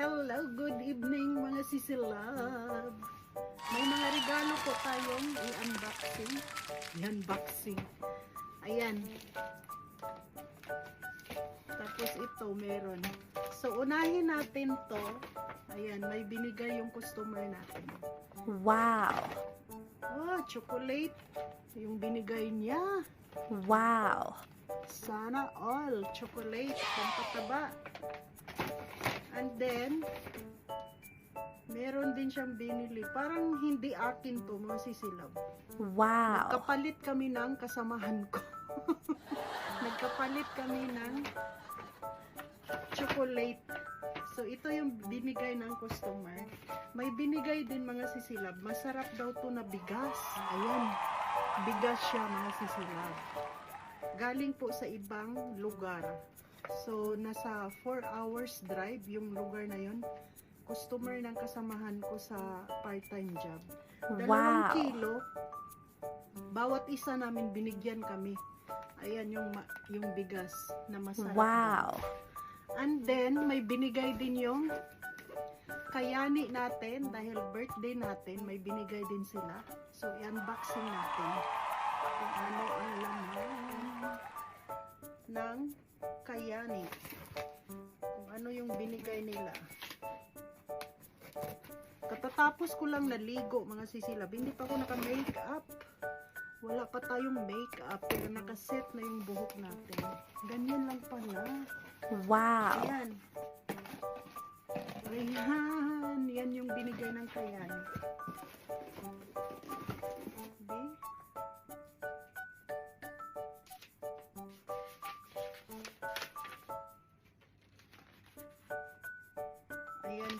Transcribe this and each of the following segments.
Hello, good evening mga sisilab. May mga regalo po tayong i-unboxing. I-unboxing. Ayan. Tapos ito meron. So unahin natin to. Ayan, may binigay yung customer natin. Wow. Oh, chocolate. Yung binigay niya. Wow. Sana all chocolate pampataba. And then meron din siyang binili. Parang hindi akin to, mga sisilab. Wow. Nagkapalit kami ng kasamahan ko. Nagkapalit kami ng chocolate. So, ito yung binigay ng customer. May binigay din mga sisilab. Masarap daw to na bigas. Ayan. Bigas siya mga sisilab. Galing po sa ibang lugar. So, nasa 4 hours drive yung lugar na yon. Customer ng kasamahan ko sa part-time job. Dalawang Wow. kilo. Bawat isa namin binigyan kami. Ayan yung yung bigas na masarap. Wow. And then may binigay din yung kayani natin dahil birthday natin, may binigay din sila. So i-unboxing natin kung ano ang laman ng kayani. Kung ano yung binigay nila. Katatapos ko lang naligo mga sisilab. Hindi pa ako naka-makeup. Wala pa tayong makeup pero nakaset na yung buhok natin. Ganyan lang pala. Wow. Ayan. Ayan. Yan yung binigay ng kayan.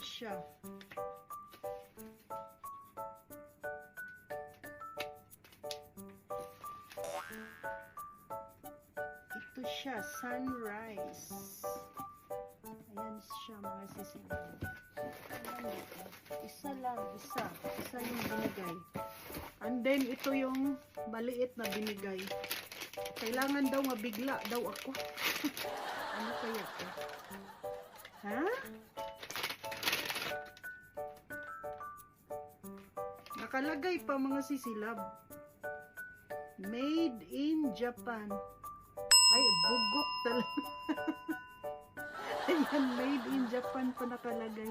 Ayan siya. Ito siya, sunrise. Ayan siya mga ito. Isa lang, isa. Isa yung binigay. And then, ito yung maliit na binigay. Kailangan daw mabigla daw ako. ano kaya? Ha? Nakalagay pa mga sisilab. Made in Japan. Ay, bugok talaga. Ayan, made in Japan pa nakalagay.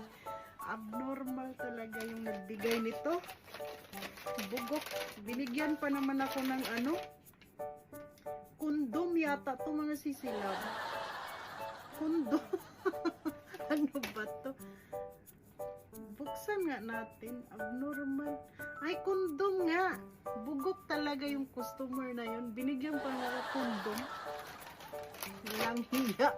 Abnormal talaga yung nagbigay nito. Bugok. Binigyan pa naman ako ng ano? Kundom yata to mga sisilab. Kundom. ano ba to? Buksan nga natin. Abnormal. Ay, kundom nga. Bugok talaga yung customer na yun. Binigyan pa nga ng kundom. Walang hiya.